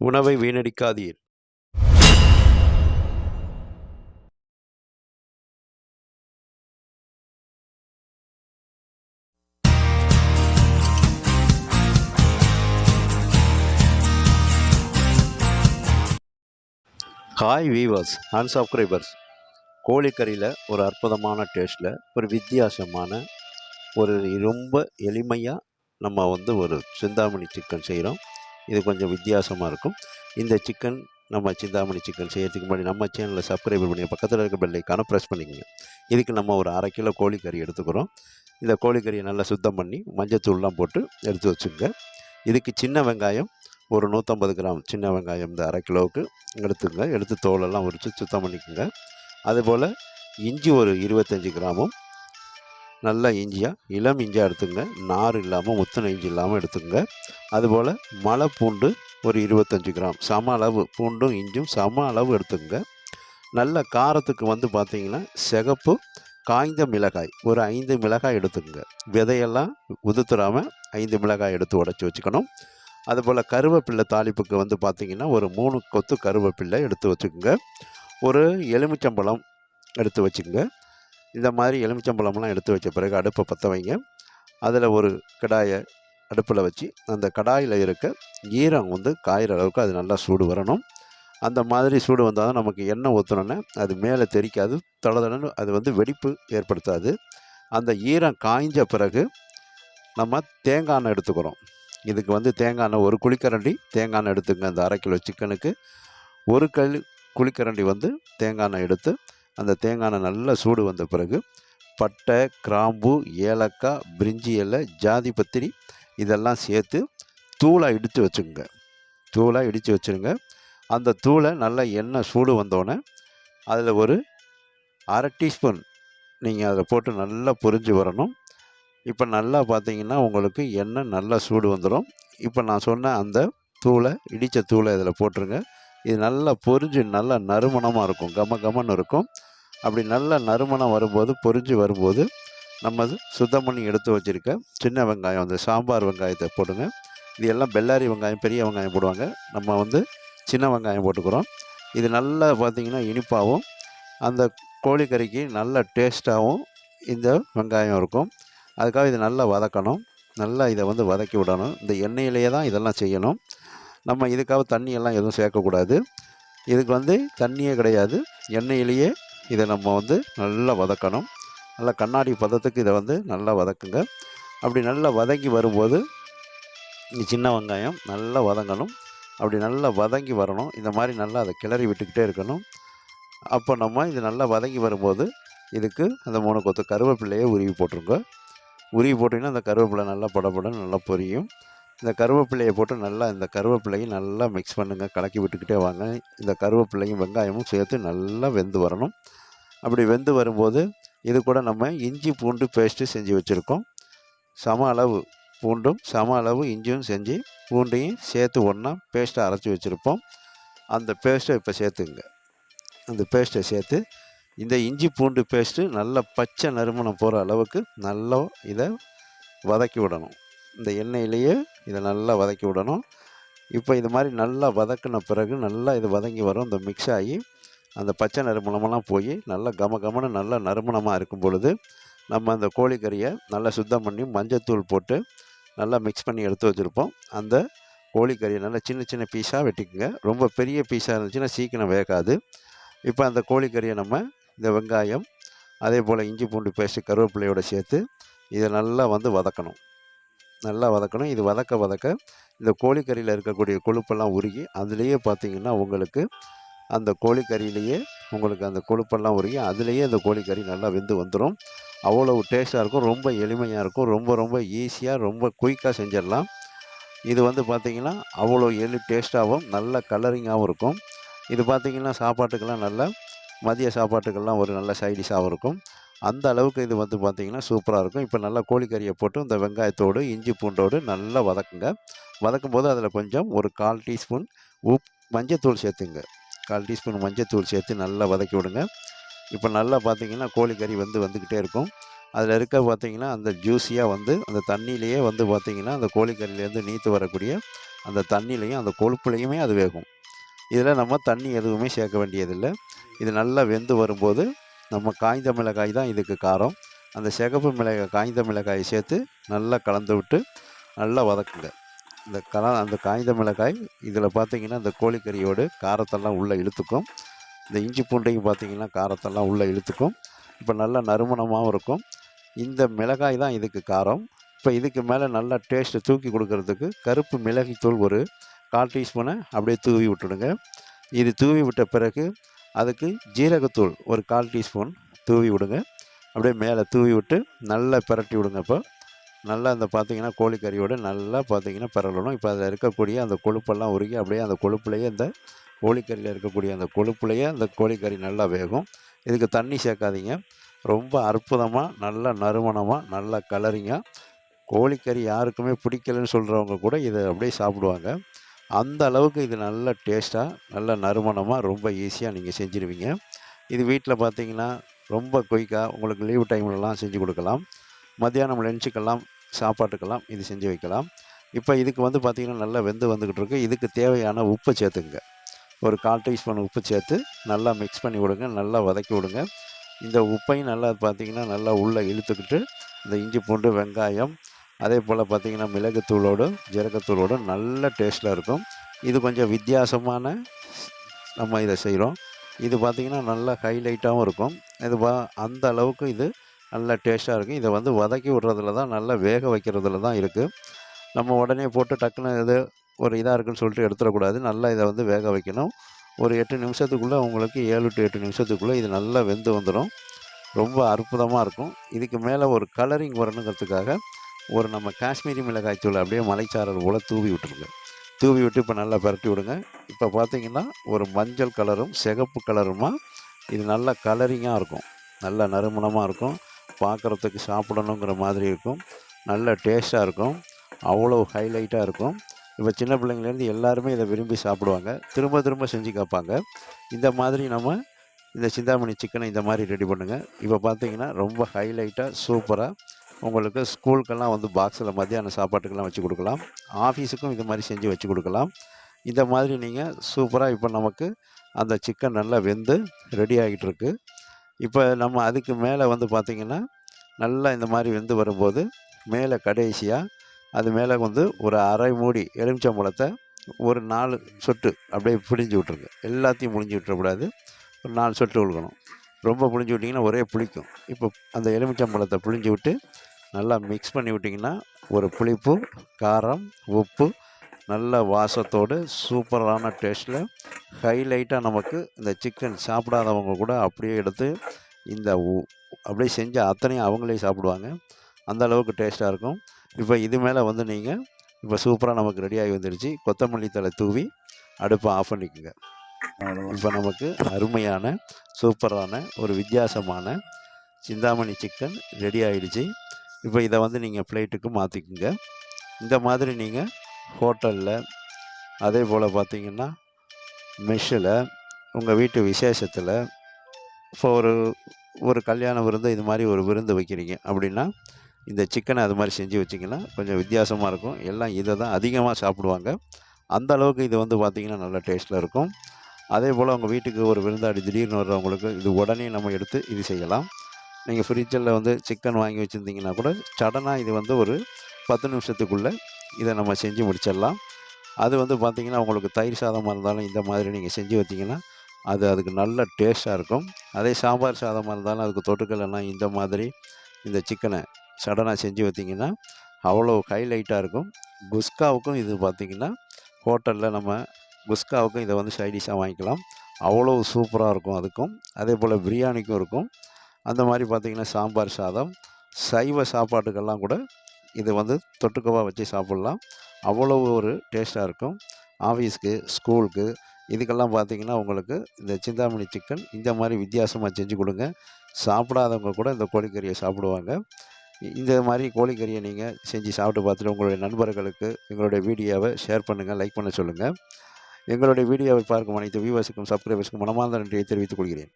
உணவை வீணடிக்காதீர். Hi viewers and subscribers கோழிக்கறியில் ஒரு அற்புதமான டேஸ்ட்டில் ஒரு வித்தியாசமான ஒரு ரொம்ப எளிமையாக நம்ம வந்து ஒரு சிந்தாமணி சிக்கன் செய்கிறோம் இது கொஞ்சம் வித்தியாசமாக இருக்கும். இந்த சிக்கன் நம்ம சிந்தாமணி சிக்கன் செய்யறதுக்கு முன்னாடி நம்ம சேனலில் சப்ஸ்கிரைப் பண்ணி பக்கத்தில் இருக்க பெல்லைக்கான ப்ரெஸ் பண்ணிக்கோங்க. இதுக்கு நம்ம ஒரு அரை கிலோ கோழிக்கறி எடுத்துக்கிறோம். இந்த கோழிக்கறியை நல்லா சுத்தம் பண்ணி மஞ்சத்தூள்லாம் போட்டு எடுத்து வச்சுங்க. இதுக்கு சின்ன வெங்காயம் ஒரு நூற்றம்பது கிராம் சின்ன வெங்காயம் இந்த அரை கிலோவுக்கு எடுத்துங்க. எடுத்து தோலெல்லாம் உரித்து சுத்தம் பண்ணிக்கோங்க. அதுபோல் இஞ்சி ஒரு இருபத்தஞ்சி கிராமும் நல்ல இஞ்சியாக இளம் இஞ்சியாக எடுத்துங்க. நார் இல்லாமல் முத்தின இஞ்சி இல்லாமல் எடுத்துங்க. அதுபோல் மலை பூண்டு ஒரு இருபத்தஞ்சி கிராம். சம அளவு பூண்டும் இஞ்சும் சம அளவு எடுத்துங்க. நல்ல காரத்துக்கு வந்து பார்த்திங்கன்னா சிகப்பு காய்ந்த மிளகாய். ஒரு ஐந்து மிளகாய் எடுத்துங்க. விதையெல்லாம் உதுத்துறாமல் ஐந்து மிளகாய் எடுத்து உடச்சி வச்சுக்கணும். அதுபோல் கருவேப்பில்லை தாளிப்புக்கு வந்து பார்த்திங்கன்னா ஒரு மூணு கொத்து கருவேப்பிள்ளை எடுத்து வச்சுக்கோங்க. ஒரு எலுமிச்சம்பழம் எடுத்து வச்சுக்கோங்க. இந்த மாதிரி எலுமிச்சம்பழம்லாம் எடுத்து வச்ச பிறகு அடுப்பை பற்ற வைங்க. அதில் ஒரு கடாயை அடுப்பில் வச்சு அந்த கடாயில் இருக்க ஈரம் வந்து காயிற அளவுக்கு அது நல்லா சூடு வரணும். அந்த மாதிரி சூடு வந்தால் தான் நமக்கு எண்ணெய் ஊற்றுனோன்னே அது மேலே தெரிக்காது தளதளன்னு அது வந்து வெடிப்பு ஏற்படுத்தாது. அந்த ஈரம் காய்ஞ்ச பிறகு நம்ம தேங்காய் எண்ணெய் எடுத்துக்கிறோம். இதுக்கு வந்து தேங்காய் எண்ணெய் ஒரு குழிக்கரண்டி தேங்காய் எண்ணெய் எடுத்துங்க அந்த அரை கிலோ சிக்கனுக்கு. ஒரு கல் குழிக்கரண்டி வந்து தேங்காய் எண்ணெய் எடுத்து அந்த தேங்காய் எண்ணெய் நல்லா சூடு வந்த பிறகு பட்டை கிராம்பு ஏலக்காய் பிரிஞ்சி இலை ஜாதி பத்திரி இதெல்லாம் சேர்த்து தூளாக இடித்து வச்சுக்கோங்க. தூளாக இடித்து வச்சுருங்க. அந்த தூளை நல்லா எண்ணெய் சூடு வந்தோடனே அதில் ஒரு அரை டீஸ்பூன் நீங்கள் அதில் போட்டு நல்லா பொரிஞ்சு வரணும். இப்போ நல்லா பார்த்தீங்கன்னா உங்களுக்கு எண்ணெய் நல்லா சூடு வந்துடும். இப்போ நான் சொன்ன அந்த தூளை இடித்த தூளை இதில் போட்டுருங்க. இது நல்லா பொரிஞ்சு நல்லா நறுமணமாக இருக்கும். கம கமன்னு இருக்கும். அப்படி நல்லா நறுமணம் வரும்போது பொரிஞ்சு வரும்போது நம்ம சுத்தம் பண்ணி எடுத்து வச்சுருக்க சின்ன வெங்காயம் அந்த சாம்பார் வெங்காயத்தை போடுங்க. இது எல்லாம் பெல்லாரி வெங்காயம் பெரிய வெங்காயம் போடுவாங்க. நம்ம வந்து சின்ன வெங்காயம் போட்டுக்கிறோம். இது நல்லா பார்த்திங்கன்னா இனிப்பாகவும் அந்த கோழிக்கறிக்கு நல்ல டேஸ்ட்டாகவும் இந்த வெங்காயம் இருக்கும். அதுக்காக இது நல்லா வதக்கணும். நல்லா இதை வந்து வதக்கி விடணும். இந்த எண்ணெயிலேயே தான் இதெல்லாம் செய்யணும். நம்ம இதுக்காக தண்ணியெல்லாம் எதுவும் சேர்க்கக்கூடாது. இதுக்கு வந்து தண்ணியே கிடையாது. எண்ணெயிலேயே இதை நம்ம வந்து நல்லா வதக்கணும். நல்லா கண்ணாடி பதத்துக்கு இதை வந்து நல்லா வதக்குங்க. அப்படி நல்லா வதங்கி வரும்போது இந்த சின்ன வெங்காயம் நல்லா வதங்கணும். அப்படி நல்லா வதங்கி வரணும். இந்த மாதிரி நல்லா அதை கிளறி விட்டுக்கிட்டே இருக்கணும். அப்போ நம்ம இது நல்லா வதங்கி வரும்போது இதுக்கு அந்த மூணு கொத்து கருவேப்பிலையை உருவி போட்டுருங்க. உருவி போட்டிங்கன்னா அந்த கருவேப்பிலை நல்லா படப்பட நல்லா பொரியும். இந்த கருவேப்பிலையை போட்டு நல்லா இந்த கருவேப்பிலையும் நல்லா மிக்ஸ் பண்ணுங்கள் கலக்கி விட்டுக்கிட்டே வாங்க. இந்த கருவேப்பிலையும் வெங்காயமும் சேர்த்து நல்லா வெந்து வரணும். அப்படி வெந்து வரும்போது இது கூட நம்ம இஞ்சி பூண்டு பேஸ்ட்டு செஞ்சு வச்சுருக்கோம். சம அளவு பூண்டும் சம அளவு இஞ்சியும் செஞ்சு பூண்டையும் சேர்த்து ஒன்றா பேஸ்ட்டை அரைச்சி வச்சுருப்போம். அந்த பேஸ்ட்டை இப்போ சேர்த்துங்க. அந்த பேஸ்ட்டை சேர்த்து இந்த இஞ்சி பூண்டு பேஸ்ட்டு நல்ல பச்சை நறுமணம் போகிற அளவுக்கு நல்லா இதை வதக்கி விடணும். இந்த எண்ணெயிலேயே இதை நல்லா வதக்கி விடணும். இப்போ இது மாதிரி நல்லா வதக்கின பிறகு நல்லா இது வதங்கி வரும். இந்த மிக்ஸ் ஆகி அந்த பச்சை நறுமணமெல்லாம் போய் நல்லா கம கமனு நல்லா நறுமணமாக இருக்கும் பொழுது நம்ம அந்த கோழிக்கறியை நல்லா சுத்தம் பண்ணி மஞ்சத்தூள் போட்டு நல்லா மிக்ஸ் பண்ணி எடுத்து வச்சுருப்போம். அந்த கோழிக்கறியை நல்லா சின்ன சின்ன பீஸாக வெட்டிக்குங்க. ரொம்ப பெரிய பீஸாக இருந்துச்சுன்னா சீக்கிரம் வேகாது. இப்போ அந்த கோழிக்கறியை நம்ம இந்த வெங்காயம் அதே போல் இஞ்சி பூண்டு பேஸ்ட்டு கருவேப்பிலையோடு சேர்த்து இதை நல்லா வந்து வதக்கணும். நல்லா வதக்கணும். இது வதக்க வதக்க இந்த கோழிக்கறியில் இருக்கக்கூடிய கொழுப்பெல்லாம் உருகி அதுலேயே பார்த்தீங்கன்னா உங்களுக்கு அந்த கோழிக்கறியிலேயே உங்களுக்கு அந்த கொழுப்பெல்லாம் உருகி அதுலேயே அந்த கோழிக்கறி நல்லா வெந்து வந்துடும் அவ்வளோ டேஸ்ட்டாக இருக்கும். ரொம்ப எளிமையாக இருக்கும். ரொம்ப ரொம்ப ஈஸியாக ரொம்ப குயிக்காக செஞ்சிடலாம். இது வந்து பார்த்திங்கன்னா அவ்வளோ எளி டேஸ்ட்டாகவும் நல்ல கலரிங்காகவும் இருக்கும். இது பார்த்திங்கன்னா சாப்பாட்டுக்கெல்லாம் நல்லா மதிய சாப்பாட்டுக்கெல்லாம் ஒரு நல்ல சைடிஷாகவும் இருக்கும். அந்த அளவுக்கு இது வந்து பார்த்திங்கன்னா சூப்பராக இருக்கும். இப்போ நல்லா கோழிக்கறியை போட்டு இந்த வெங்காயத்தோடு இஞ்சி பூண்டோடு நல்லா வதக்குங்க. வதக்கும் போது அதில் கொஞ்சம் ஒரு கால் டீஸ்பூன் உப் மஞ்சத்தூள் சேர்த்துங்க. கால் டீஸ்பூன் மஞ்சத்தூள் சேர்த்து நல்லா வதக்கி விடுங்க. இப்போ நல்லா பார்த்தீங்கன்னா கோழிக்கறி வந்து வந்துக்கிட்டே இருக்கும். அதில் இருக்க பார்த்தீங்கன்னா அந்த ஜூஸியாக வந்து அந்த தண்ணியிலேயே வந்து பார்த்திங்கன்னா அந்த கோழிக்கறியிலேருந்து நீத்து வரக்கூடிய அந்த தண்ணியிலையும் அந்த கொழுப்புலையுமே அது வேகும். இதில் நம்ம தண்ணி எதுவுமே சேர்க்க வேண்டியதில்லை. இது நல்லா வெந்து வரும்போது நம்ம காய்ந்த மிளகாய் தான் இதுக்கு காரம். அந்த சிகப்பு மிளகாய் காய்ந்த மிளகாயை சேர்த்து நல்லா கலந்து விட்டு நல்லா வதக்குங்க. இந்த கல அந்த காய்ந்த மிளகாய் இதில் பார்த்தீங்கன்னா இந்த கோழிக்கறியோடு காரத்தெல்லாம் உள்ளே இழுத்துக்கும். இந்த இஞ்சி பூண்டையும் பார்த்தீங்கன்னா காரத்தெல்லாம் உள்ளே இழுத்துக்கும். இப்போ நல்லா நறுமணமாகவும் இருக்கும். இந்த மிளகாய் தான் இதுக்கு காரம். இப்போ இதுக்கு மேலே நல்லா டேஸ்ட்டை தூக்கி கொடுக்கறதுக்கு கருப்பு மிளகாய்த்தூள் ஒரு கால் டீஸ்பூனை அப்படியே தூவி விட்டுடுங்க. இது தூவி விட்ட பிறகு அதுக்கு ஜீரகத்தூள் ஒரு கால் டீஸ்பூன் தூவி விடுங்க. அப்படியே மேலே தூவி விட்டு நல்லா பிரட்டி விடுங்க இப்போ. நல்லா அந்த பார்த்தீங்கன்னா கோழிக்கறியோடு நல்லா பார்த்தீங்கன்னா பரவணும் இப்போ அதில் இருக்கக்கூடிய அந்த கொழுப்பெல்லாம் உருகி அப்படியே அந்த கொழுப்புலையே இந்த கோழிக்கறியில் இருக்கக்கூடிய அந்த கொழுப்புலையே அந்த கோழிக்கறி நல்லா வேகும். இதுக்கு தண்ணி சேர்க்காதீங்க. ரொம்ப அற்புதமாக நல்ல நறுமணமாக நல்லா கலரிங்காக கோழிக்கறி யாருக்குமே பிடிக்கலன்னு சொல்கிறவங்க கூட இதை அப்படியே சாப்பிடுவாங்க. அந்த அளவுக்கு இது நல்ல டேஸ்ட்டாக நல்ல நறுமணமாக ரொம்ப ஈஸியாக நீங்கள் செஞ்சுருவீங்க. இது வீட்டில் பார்த்தீங்கன்னா ரொம்ப குயிக்காக உங்களுக்கு லீவு டைம்லலாம் செஞ்சு கொடுக்கலாம். மத்தியானம் லஞ்சுக்கெல்லாம் சாப்பாட்டுக்கெல்லாம் இது செஞ்சு வைக்கலாம். இப்போ இதுக்கு வந்து பார்த்திங்கன்னா நல்லா வெந்து வந்துக்கிட்டு இருக்கு. இதுக்கு தேவையான உப்பு சேர்த்துங்க ஒரு கால் டீஸ்பூன் உப்பு சேர்த்து நல்லா மிக்ஸ் பண்ணி விடுங்க. நல்லா வதக்கி விடுங்க. இந்த உப்பையும் நல்லா பார்த்தீங்கன்னா நல்லா உள்ளே இழுத்துக்கிட்டு இந்த இஞ்சி பூண்டு வெங்காயம் அதே போல் பார்த்தீங்கன்னா மிளகுத்தூளோடு ஜீரகத்தூளோடு நல்ல டேஸ்ட்டில் இருக்கும். இது கொஞ்சம் வித்தியாசமான நம்ம இதை செய்கிறோம் இது பார்த்திங்கன்னா நல்லா ஹைலைட்டாகவும் இருக்கும். இது பா அந்த அளவுக்கு இது நல்ல டேஸ்ட்டாக இருக்கும் இதை வந்து வதக்கி விடுறதுல தான் நல்லா வேக வைக்கிறதுல தான் இருக்குது நம்ம உடனே போட்டு டக்குன்னு இது ஒரு இதாக இருக்குன்னு சொல்லிட்டு எடுத்துடக்கூடாது. நல்லா இதை வந்து வேக வைக்கணும். ஒரு எட்டு நிமிஷத்துக்குள்ளே உங்களுக்கு ஏழு டு எட்டு நிமிஷத்துக்குள்ளே இது நல்லா வெந்து வந்துடும் ரொம்ப அற்புதமாக இருக்கும். இதுக்கு மேலே ஒரு கலரிங் வரணுங்கிறதுக்காக ஒரு நம்ம காஷ்மீரி மிளகாய் தூள் அப்படியே மலைச்சாரல் போல் தூவி விட்டுருங்க. தூவி விட்டு இப்போ நல்லா பரட்டி விடுங்க. இப்போ பார்த்தீங்கன்னா ஒரு மஞ்சள் கலரும் சிகப்பு கலருமா இது நல்லா கலரிங்காக இருக்கும். நல்ல நறுமணமாக இருக்கும். பார்க்குறதுக்கு சாப்பிடணுங்கிற மாதிரி இருக்கும். நல்ல டேஸ்ட்டாக இருக்கும். அவ்வளோ ஹைலைட்டாக இருக்கும். இப்போ சின்ன பிள்ளைங்கலேருந்து எல்லாருமே இதை விரும்பி சாப்பிடுவாங்க. திரும்ப திரும்ப செஞ்சு கேட்பாங்க இந்த மாதிரி நம்ம இந்த சிந்தாமணி சிக்கனை இந்த மாதிரி ரெடி பண்ணுங்கள் இப்போ பார்த்தீங்கன்னா ரொம்ப ஹைலைட்டாக சூப்பராக உங்களுக்கு ஸ்கூலுக்கெல்லாம் வந்து பாக்ஸில் மத்தியானம் சாப்பாட்டுக்கெல்லாம் வச்சு கொடுக்கலாம். ஆஃபீஸுக்கும் இது மாதிரி செஞ்சு வச்சு கொடுக்கலாம். இந்த மாதிரி நீங்கள் சூப்பராக இப்போ நமக்கு அந்த சிக்கன் நல்லா வெந்து ரெடி ஆகிட்டு இருக்கு இப்போ நம்ம அதுக்கு மேலே வந்து பார்த்திங்கன்னா நல்லா இந்த மாதிரி வெந்து வரும்போது மேலே கடைசியாக அது மேலே வந்து ஒரு அரை மூடி எலுமிச்சம்பழத்தை ஒரு நாலு சொட்டு அப்படியே பிடிஞ்சு விட்ருங்க எல்லாத்தையும் முடிஞ்சு விட்டுறக்கூடாது. ஒரு நாலு சொட்டு விழுகணும் ரொம்ப புழிஞ்சு விட்டிங்கன்னா ஒரே புளிக்கும். இப்போ அந்த எலுமிச்சம்பழத்தை புழிஞ்சு விட்டு நல்லா மிக்ஸ் பண்ணி விட்டிங்கன்னா ஒரு புளிப்பு காரம் உப்பு நல்ல வாசத்தோடு சூப்பரான டேஸ்ட்டில் ஹைலைட்டாக நமக்கு இந்த சிக்கன் சாப்பிடாதவங்க கூட அப்படியே எடுத்து இந்த உ- அப்படியே செஞ்சு அத்தனையும் அவங்களே சாப்பிடுவாங்க. அந்த அளவுக்கு டேஸ்ட்டாக இருக்கும். இப்போ இது மேலே வந்து நீங்கள் இப்போ சூப்பராக நமக்கு ரெடியாகி வந்துடுச்சு. கொத்தமல்லி தழை தூவி அடுப்பை ஆஃப் பண்ணிக்கோங்க. இப்போ நமக்கு அருமையான சூப்பரான ஒரு வித்தியாசமான சிந்தாமணி சிக்கன் ரெடி ஆகிடுச்சு இப்போ இதை வந்து நீங்கள் பிளேட்டுக்கு மாற்றிக்குங்க இந்த மாதிரி நீங்கள் ஹோட்டலில் அதே போல் பார்த்தீங்கன்னா மெஷ்ஷில் உங்கள் வீட்டு விசேஷத்தில் இப்போ ஒரு ஒரு கல்யாண விருந்து இது மாதிரி ஒரு விருந்து வைக்கிறீங்க அப்படின்னா இந்த சிக்கனை அது மாதிரி செஞ்சு வச்சிங்கன்னா கொஞ்சம் வித்தியாசமாக இருக்கும். எல்லாம் இதை தான் அதிகமாக சாப்பிடுவாங்க. அந்த அளவுக்கு இது வந்து பார்த்திங்கன்னா நல்ல டேஸ்ட்டில் இருக்கும். அதே போல் உங்கள் வீட்டுக்கு ஒரு விருந்தாடி திடீர்னு வர்றவங்களுக்கு இது உடனே நம்ம எடுத்து இது செய்யலாம். நீங்கள் ஃப்ரிட்ஜில் வந்து சிக்கன் வாங்கி வச்சுருந்தீங்கன்னா கூட சடனாக இது வந்து ஒரு பத்து நிமிஷத்துக்குள்ளே இதை நம்ம செஞ்சு முடிச்சிடலாம். அது வந்து பார்த்திங்கன்னா உங்களுக்கு தயிர் சாதமாக இருந்தாலும் இந்த மாதிரி நீங்கள் செஞ்சு வச்சிங்கன்னா அது அதுக்கு நல்ல டேஸ்ட்டாக இருக்கும். அதே சாம்பார் சாதமாக இருந்தாலும் அதுக்கு தொட்டுக்கலைன்னா இந்த மாதிரி இந்த சிக்கனை சடனாக செஞ்சு வைத்தீங்கன்னா அவ்வளோ ஹைலைட்டாக இருக்கும். குஸ்காவுக்கும் இது பார்த்திங்கன்னா ஹோட்டலில் நம்ம குஸ்காவுக்கும் இதை வந்து சைடிஷாக வாங்கிக்கலாம். அவ்வளோ சூப்பராக இருக்கும் அதுக்கும். அதே போல் பிரியாணிக்கும் இருக்கும். அந்த மாதிரி பார்த்திங்கன்னா சாம்பார் சாதம் சைவ சாப்பாட்டுக்கெல்லாம் கூட இது வந்து தொட்டுக்கவாக வச்சு சாப்பிட்லாம். அவ்வளோ ஒரு டேஸ்ட்டாக இருக்கும். ஆஃபீஸ்க்கு ஸ்கூலுக்கு இதுக்கெல்லாம் பார்த்தீங்கன்னா உங்களுக்கு இந்த சிந்தாமணி சிக்கன் இந்த மாதிரி வித்தியாசமாக செஞ்சு கொடுங்க. சாப்பிடாதவங்க கூட இந்த கோழிக்கறியை சாப்பிடுவாங்க. இந்த மாதிரி கோழிக்கறியை நீங்கள் செஞ்சு சாப்பிட்டு பார்த்துட்டு உங்களுடைய நண்பர்களுக்கு எங்களுடைய வீடியோவை ஷேர் பண்ணுங்கள் லைக் பண்ண சொல்லுங்கள் எங்களுடைய வீடியோவை பார்க்கும் அனைத்து வியூவர்ஸுக்கும் சப்ஸ்கிரைபர்ஸுக்கும் மனமார்ந்த நன்றியை தெரிவித்துக் கொள்கிறேன்.